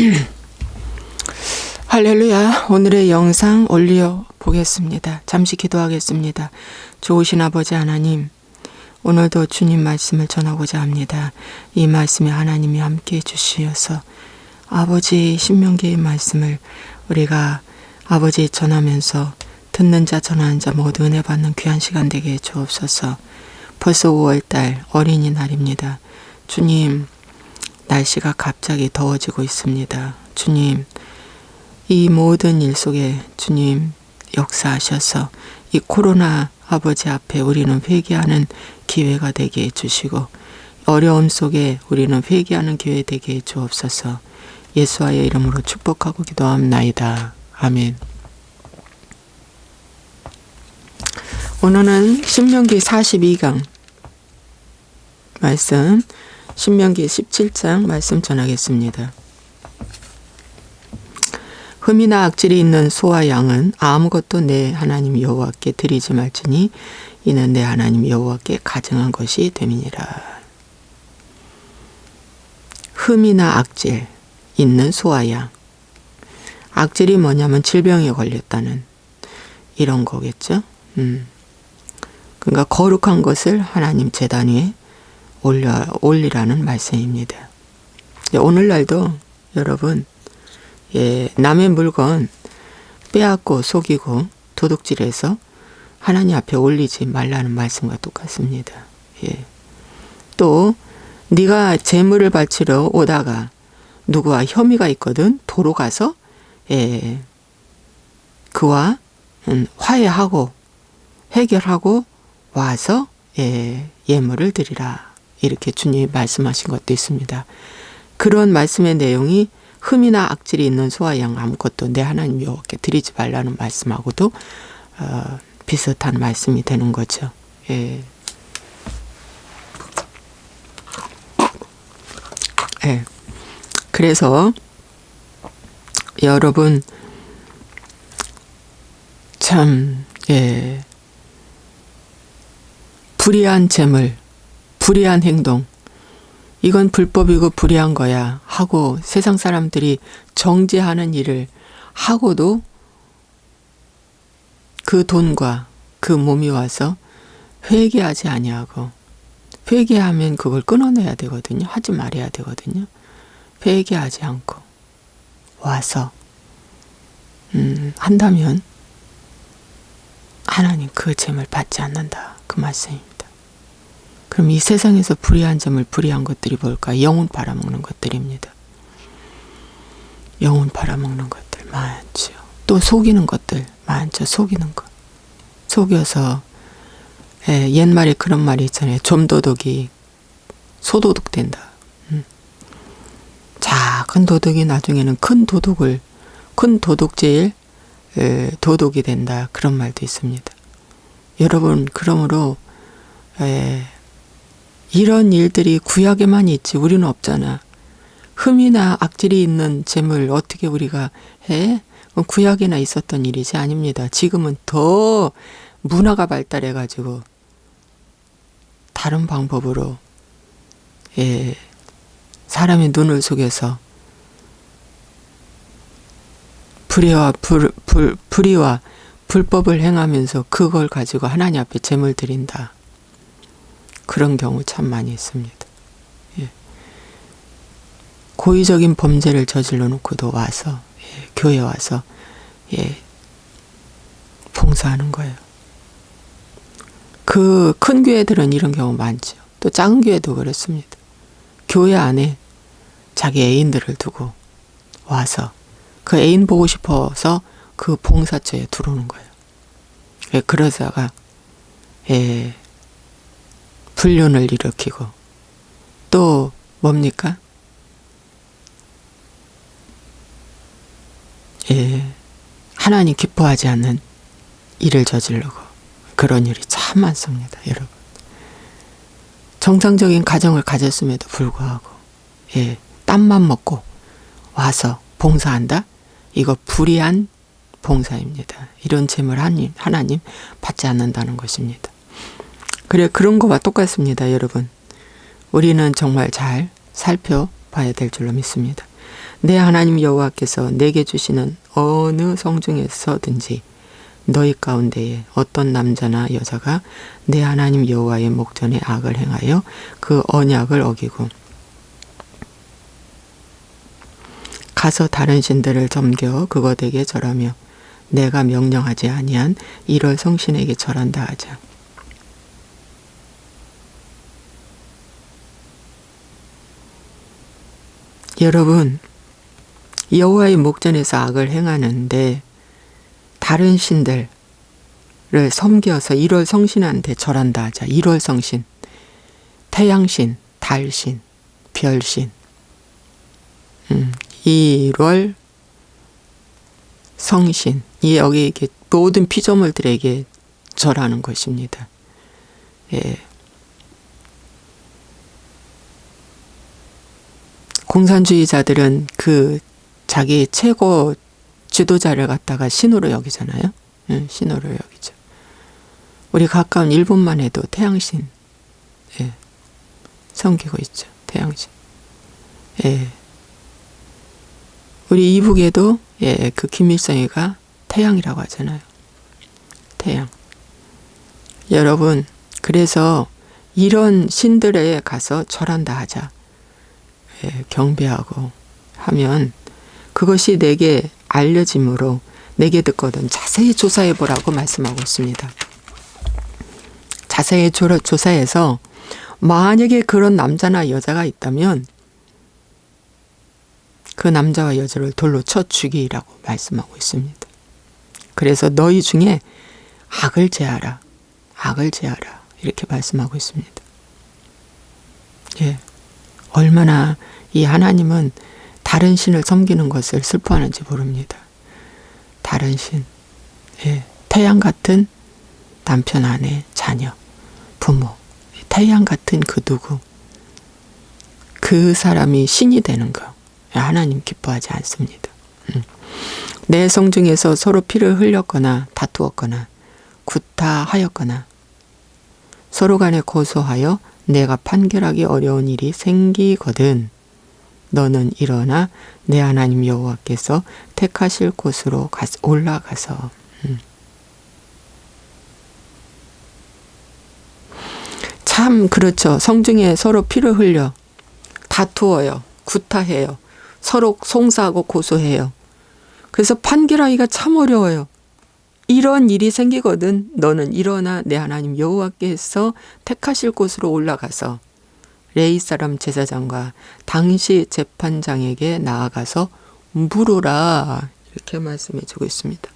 할렐루야. 오늘의 영상 올려 보겠습니다. 잠시 기도하겠습니다. 좋으신 아버지 하나님, 오늘도 주님 말씀을 전하고자 합니다. 이 말씀에 하나님이 함께 해주시어서 아버지 신명기의 말씀을 우리가 아버지 전하면서 듣는 자 전하는 자 모두 은혜 받는 귀한 시간 되게 해 주옵소서. 벌써 5월달 어린이날입니다. 주님, 날씨가 갑자기 더워지고 있습니다. 주님, 이 모든 일 속에 주님 역사하셔서 이 코로나 아버지 앞에 우리는 회개하는 기회가 되게 해주시고 어려움 속에 우리는 회개하는 기회 되게 해 주옵소서 예수와의 이름으로 축복하고 기도합나이다. 아멘. 오늘은 신명기 42강 말씀, 신명기 17장 말씀 전하겠습니다. 흠이나 악질이 있는 소와 양은 아무것도 내 하나님 여호와께 드리지 말지니 이는 내 하나님 여호와께 가증한 것이 됨이니라. 흠이나 악질 있는 소와 양. 악질이 뭐냐면 질병에 걸렸다는 이런 거겠죠. 음. 그러니까 거룩한 것을 하나님 재단 위에 올려 올리라는 말씀입니다. 오늘날도 여러분 예, 남의 물건 빼앗고 속이고 도둑질해서 하나님 앞에 올리지 말라는 말씀과 똑같습니다. 예. 또 네가 재물을 바치러 오다가 누구와 혐의가 있거든 도로 가서 예, 그와 음, 화해하고 해결하고 와서 예, 예물을 드리라 이렇게 주님이 말씀하신 것도 있습니다. 그런 말씀의 내용이 흠이나 악질이 있는 소와 양 아무것도 내 하나님 여호와께 드리지 말라는 말씀하고도 어, 비슷한 말씀이 되는 거죠. 예. 예. 그래서 여러분 참 예. 불의한 재물, 불의한 행동 이건 불법이고 불의한 거야 하고 세상 사람들이 정죄하는 일을 하고도 그 돈과 그 몸이 와서 회개하지 아니하고 회개하면 그걸 끊어내야 되거든요. 하지 말아야 되거든요. 회개하지 않고 와서 음, 한다면 하나님 그 죄를 받지 않는다. 그 말씀입니다. 그럼 이 세상에서 불의한 점을 불의한 것들이 뭘까? 영혼 팔아먹는 것들입니다. 영혼 팔아먹는 것들 많죠. 또 속이는 것들 많죠. 속이는 것. 속여서 예, 옛말에 그런 말이 있잖아요. 좀도둑이 소도둑 된다. 음. 작은 도둑이 나중에는 큰 도둑을 큰 도둑제일 예, 도둑이 된다. 그런 말도 있습니다. 여러분 그러므로 예, 이런 일들이 구약에만 있지 우리는 없잖아. 흠이나 악질이 있는 재물 어떻게 우리가 해? 구약에나 있었던 일이지 아닙니다. 지금은 더 문화가 발달해 가지고 다른 방법으로 예, 사람의 눈을 속여서 불의와 불, 불, 불의와 불법을 행하면서 그걸 가지고 하나님 앞에 재물 드린다. 그런 경우 참 많이 있습니다. 예. 고의적인 범죄를 저질러 놓고도 와서 예, 교회 와서 예, 봉사하는 거예요. 그 큰 교회들은 이런 경우 많죠. 또 작은 교회도 그렇습니다. 교회 안에 자기 애인들을 두고 와서 그 애인 보고 싶어서 그 봉사처에 들어오는 거예요. 예, 그러다가 예, 불륜을 일으키고 또 뭡니까? 예, 하나님 기뻐하지 않는 일을 저지르고 그런 일이 참 많습니다, 여러분. 정상적인 가정을 가졌음에도 불구하고 예, 땀만 먹고 와서 봉사한다? 이거 불의한 봉사입니다. 이런 하나님, 하나님 받지 않는다는 것입니다. 그래, 그런 거와 똑같습니다, 여러분. 우리는 정말 잘 살펴봐야 될 줄로 믿습니다. 내 하나님 여호와께서 내게 주시는 어느 성중에서든지 너희 가운데에 어떤 남자나 여자가 내 하나님 여호와의 목전에 악을 행하여 그 언약을 어기고 가서 다른 신들을 섬겨 그것에게 절하며 내가 명령하지 아니한 이럴 성신에게 절한다 하자. 여러분, 여호와의 목전에서 악을 행하는데 다른 신들을 섬겨서 1월 성신한테 절한다 하자. 1월 성신, 태양신, 달신, 별신, 음, 1월 성신, 이 여기 이게 모든 피조물들에게 절하는 것입니다. 예. 공산주의자들은 그 자기 최고 지도자를 갖다가 신으로 여기잖아요. 예, 신으로 여기죠. 우리 가까운 일본만 해도 태양신 예, 섬기고 있죠. 태양신. 예. 우리 이북에도 예, 그 김일성이가 태양이라고 하잖아요. 태양. 여러분, 그래서 이런 신들에 가서 절한다 하자. 예, 경배하고 하면 그것이 내게 알려짐으로 내게 듣거든 자세히 조사해 보라고 말씀하고 있습니다. 자세히 조, 조사해서 만약에 그런 남자나 여자가 있다면 그 남자와 여자를 돌로 쳐 죽이라고 말씀하고 있습니다. 그래서 너희 중에 악을 제하라. 악을 제하라. 이렇게 말씀하고 있습니다. 예. 얼마나 이 하나님은 다른 신을 섬기는 것을 슬퍼하는지 모릅니다. 다른 신. 예. 태양 같은 남편, 아내, 자녀, 부모. 태양 같은 그 누구. 그 사람이 신이 되는 거. 하나님 기뻐하지 않습니다. 음. 내 성중에서 서로 피를 흘렸거나 다투었거나 구타하였거나 서로 간에 고소하여 내가 판결하기 어려운 일이 생기거든 너는 일어나 내 하나님 여호와께서 택하실 곳으로 올라가서 음. 참 그렇죠. 성중에 서로 피를 흘려 다투어요. 구타해요. 서로 송사하고 고소해요. 그래서 판결하기가 참 어려워요. 이런 일이 생기거든 너는 일어나 내 하나님 여호와께서 택하실 곳으로 올라가서 레이 사람 제사장과 당시 재판장에게 나아가서 물으라 이렇게 말씀해 주고 있습니다.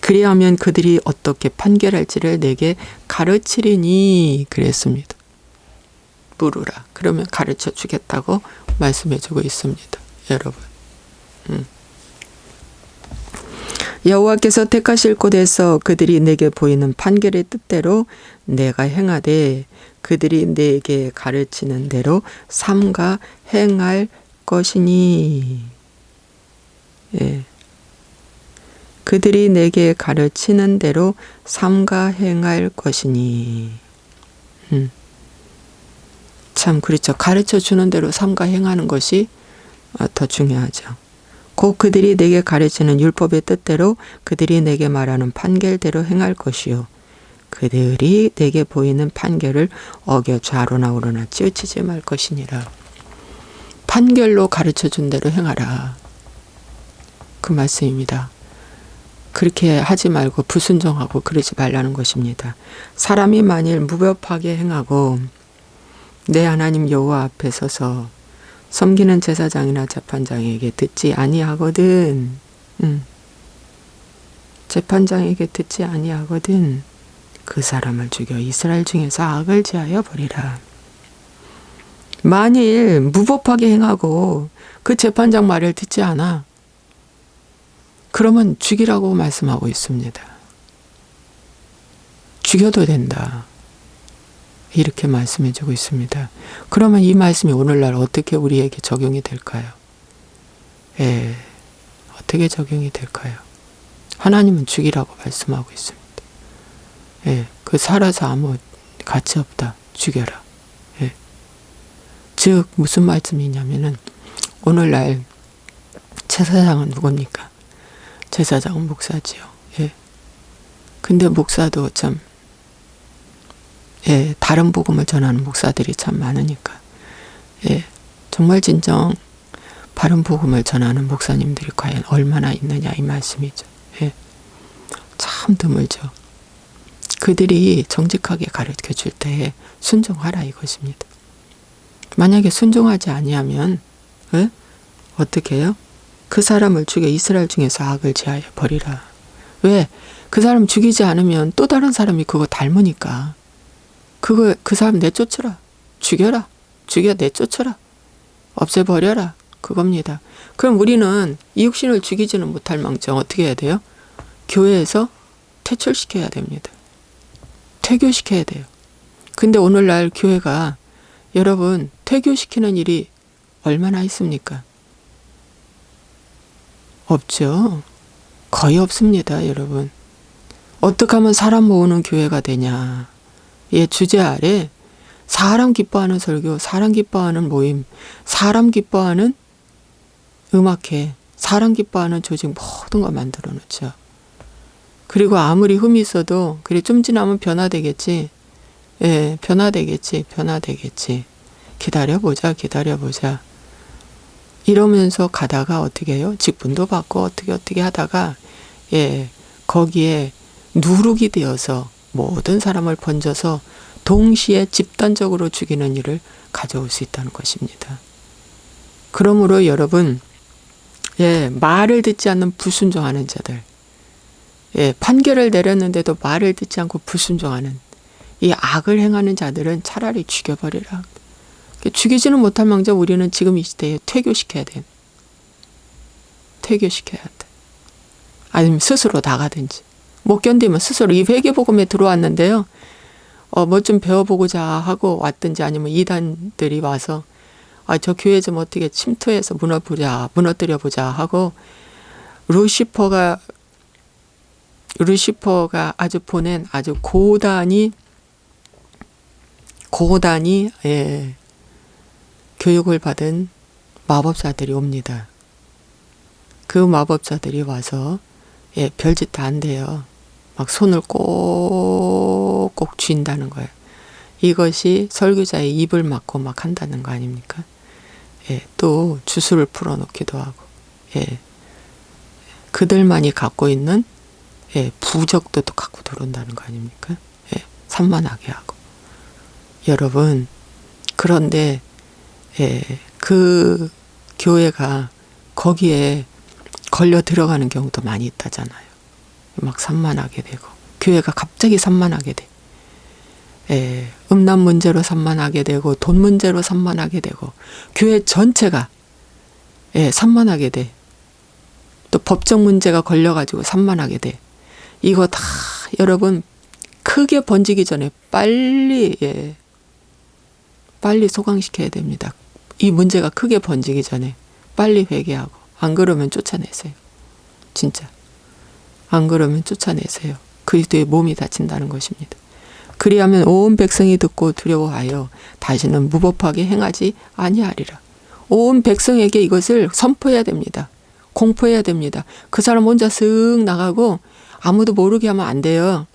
그리하면 그들이 어떻게 판결할지를 내게 가르치리니 그랬습니다. 물으라. 그러면 가르쳐 주겠다고 말씀해 주고 있습니다. 여러분. 음. 여호와께서 택하실 곳에서 그들이 내게 보이는 판결의 뜻대로 내가 행하되 그들이 내게 가르치는 대로 삼가 행할 것이니 예. 그들이 내게 가르치는 대로 삼가 행할 것이니 음. 참 그렇죠. 가르쳐 주는 대로 삼가 행하는 것이 어, 더 중요하죠. 곧 그들이 내게 가르치는 율법의 뜻대로 그들이 내게 말하는 판결대로 행할 것이요. 그들이 내게 보이는 판결을 어겨 좌로나 우로나 치우치지 말 것이니라. 판결로 가르쳐 준 대로 행하라. 그 말씀입니다. 그렇게 하지 말고 불순종하고 그러지 말라는 것입니다. 사람이 만일 무법하게 행하고 내 하나님 여호와 앞에 서서 섬기는 제사장이나 재판장에게 듣지 아니하거든. 음. 재판장에게 듣지 아니하거든. 그 사람을 죽여 이스라엘 중에서 악을 제하여 버리라. 만일 무법하게 행하고 그 재판장 말을 듣지 않아. 그러면 죽이라고 말씀하고 있습니다. 죽여도 된다. 이렇게 말씀해 주고 있습니다. 그러면 이 말씀이 오늘날 어떻게 우리에게 적용이 될까요? 예, 어떻게 적용이 될까요? 하나님은 죽이라고 말씀하고 있습니다. 예, 그 살아서 아무 가치 없다. 죽여라. 예. 즉 무슨 말씀이냐면은 오늘날 제사장은 누굽니까? 제사장은 목사지요. 예. 근데 목사도 참 예, 다른 복음을 전하는 목사들이 참 많으니까. 예. 정말 진정 바른 복음을 전하는 목사님들이 과연 얼마나 있느냐 이 말씀이죠. 예. 참 드물죠. 그들이 정직하게 가르쳐 줄 때에 순종하라 이것입니다. 만약에 순종하지 아니하면 예? 어떻게 해요? 그 사람을 죽여 이스라엘 중에서 악을 제하여 버리라. 왜? 그 사람 죽이지 않으면 또 다른 사람이 그거 닮으니까. 그거 그 사람 내쫓으라. 죽여라. 죽여 내쫓으라. 없애버려라. 그겁니다. 그럼 우리는 이 육신을 죽이지는 못할 망정 어떻게 해야 돼요? 교회에서 퇴출시켜야 됩니다. 퇴교시켜야 돼요. 근데 오늘날 교회가 여러분 퇴교시키는 일이 얼마나 있습니까? 없죠. 거의 없습니다, 여러분. 어떻게 하면 사람 모으는 교회가 되냐. 예, 주제 아래 사람 기뻐하는 설교, 사람 기뻐하는 모임, 사람 기뻐하는 음악회, 사람 기뻐하는 조직 모든 걸 만들어 놓죠. 그리고 아무리 흠이 있어도 그래 좀 지나면 변화되겠지. 예, 변화되겠지. 변화되겠지. 기다려 보자. 기다려 보자. 이러면서 가다가 어떻게 해요? 직분도 받고 어떻게 어떻게 하다가 예, 거기에 누룩이 되어서 모든 사람을 번져서 동시에 집단적으로 죽이는 일을 가져올 수 있다는 것입니다. 그러므로 여러분 예, 말을 듣지 않는 불순종하는 자들 예, 판결을 내렸는데도 말을 듣지 않고 불순종하는 이 악을 행하는 자들은 차라리 죽여버리라. 죽이지는 못할 망정 우리는 지금 이 시대에 퇴교시켜야 돼. 퇴교시켜야 돼. 아니면 스스로 나가든지. 못 견디면 스스로 이 회계복음에 들어왔는데요. 어, 뭐 좀 배워보고자 하고 왔든지 아니면 이단들이 와서 아, 저 교회 좀 어떻게 침투해서 무너보자, 무너뜨려보자 하고 루시퍼가 루시퍼가 아주 보낸 아주 고단히 고단히 예, 교육을 받은 마법사들이 옵니다. 그 마법사들이 와서 예, 별짓 다 안 돼요. 막 손을 꼭꼭 쥔다는 거예요. 이것이 설교자의 입을 막고 막 한다는 거 아닙니까? 예, 또 주술을 풀어놓기도 하고, 예, 그들만이 갖고 있는 예, 부적도 또 갖고 들어온다는 거 아닙니까? 예, 산만하게 하고. 여러분, 그런데 예, 그 교회가 거기에 걸려 들어가는 경우도 많이 있다잖아요. 막 산만하게 되고 교회가 갑자기 산만하게 돼. 예, 음란 문제로 산만하게 되고 돈 문제로 산만하게 되고 교회 전체가 예, 산만하게 돼. 또 법적 문제가 걸려가지고 산만하게 돼. 이거 다 여러분 크게 번지기 전에 빨리 예, 빨리 소강시켜야 됩니다. 이 문제가 크게 번지기 전에 빨리 회개하고 안 그러면 쫓아내세요. 진짜. 안 그러면 쫓아내세요. 그리스도의 몸이 다친다는 것입니다. 그리하면 온 백성이 듣고 두려워하여 다시는 무법하게 행하지 아니하리라. 온 백성에게 이것을 선포해야 됩니다. 공포해야 됩니다. 그 사람 혼자 쓱 나가고 아무도 모르게 하면 안 돼요.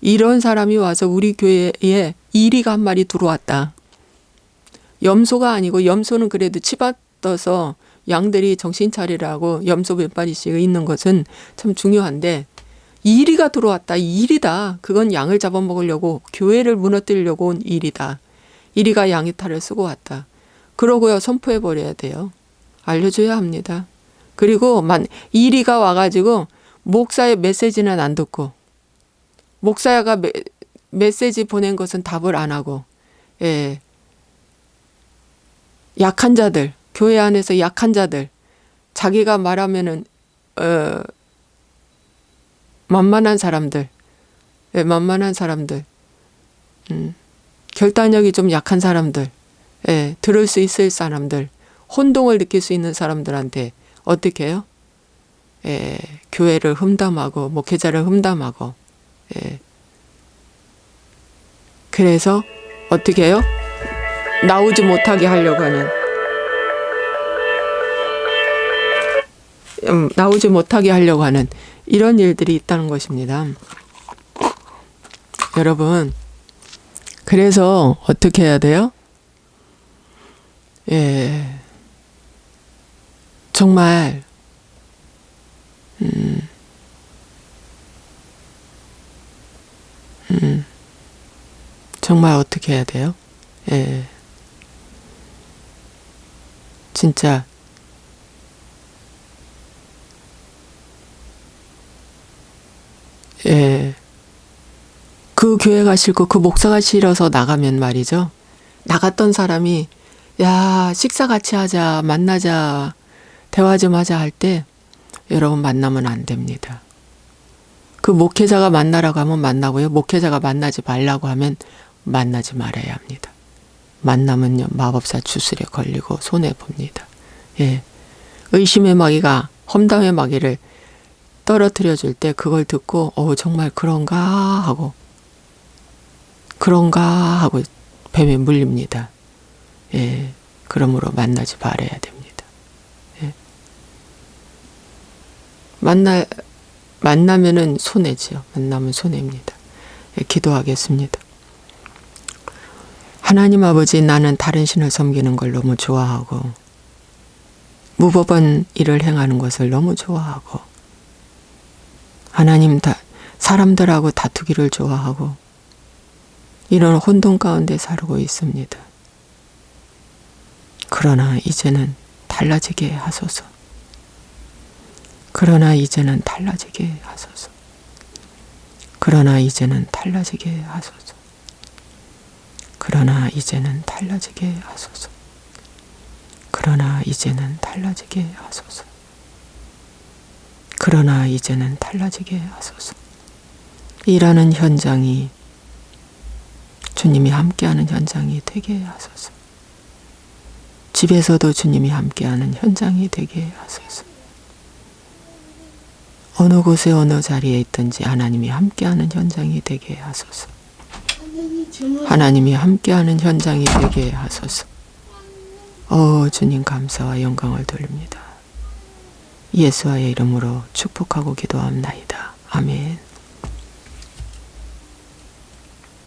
이런 사람이 와서 우리 교회에 이리가 한 마리 들어왔다. 염소가 아니고 염소는 그래도 치받아서 양들이 정신 차리라고 염소 몇 마리씩 있는 것은 참 중요한데 이리가 들어왔다. 이리다. 그건 양을 잡아먹으려고 교회를 무너뜨리려고 온 일이다. 이리가 양의 탈을 쓰고 왔다. 그러고요 선포해 버려야 돼요. 알려줘야 합니다. 그리고 만 이리가 와가지고 목사의 메시지는 안 듣고 목사가 메, 메시지 보낸 것은 답을 안 하고 예 약한 자들 교회 안에서 약한 자들 자기가 말하면은 어 만만한 사람들 예, 만만한 사람들 음, 결단력이 좀 약한 사람들 예, 들을 수 있을 사람들 혼동을 느낄 수 있는 사람들한테 어떻게 해요? 예, 교회를 흠담하고 목회자를 흠담하고 예. 그래서 어떻게 해요? 나오지 못하게 하려고 하는 음, 나오지 못하게 하려고 하는 이런 일들이 있다는 것입니다. 여러분, 그래서 어떻게 해야 돼요? 예, 정말 음, 음, 정말 어떻게 해야 돼요? 예, 진짜 예. 그 교회가 싫고 그 목사가 싫어서 나가면 말이죠. 나갔던 사람이 야 식사 같이 하자 만나자 대화 좀 하자 할 때 여러분 만나면 안 됩니다. 그 목회자가 만나라고 하면 만나고요. 목회자가 만나지 말라고 하면 만나지 말아야 합니다. 만나면요 마법사 주술에 걸리고 손해 봅니다. 예, 의심의 마귀가 험담의 마귀를 떨어뜨려 줄 때 그걸 듣고 어 정말 그런가 하고 그런가 하고 뱀에 물립니다. 예. 그러므로 만나지 말아야 됩니다. 예. 만나 만나면은 손해지요. 만나면 손해입니다. 예, 기도하겠습니다. 하나님 아버지 나는 다른 신을 섬기는 걸 너무 좋아하고 무법한 일을 행하는 것을 너무 좋아하고 하나님 다 사람들하고 다투기를 좋아하고 이런 혼돈 가운데 살고 있습니다. 그러나 이제는 달라지게 하소서. 그러나 이제는 달라지게 하소서. 그러나 이제는 달라지게 하소서. 그러나 이제는 달라지게 하소서. 그러나 이제는 달라지게 하소서. 그러나 이제는 달라지게 하소서. 일하는 현장이 주님이 함께하는 현장이 되게 하소서. 집에서도 주님이 함께하는 현장이 되게 하소서. 어느 곳에 어느 자리에 있든지 하나님이 함께하는 현장이 되게 하소서. 하나님이 함께하는 현장이 되게 하소서. 어 주님 감사와 영광을 돌립니다. 예수와의 이름으로 축복하고 기도합나이다. 아멘.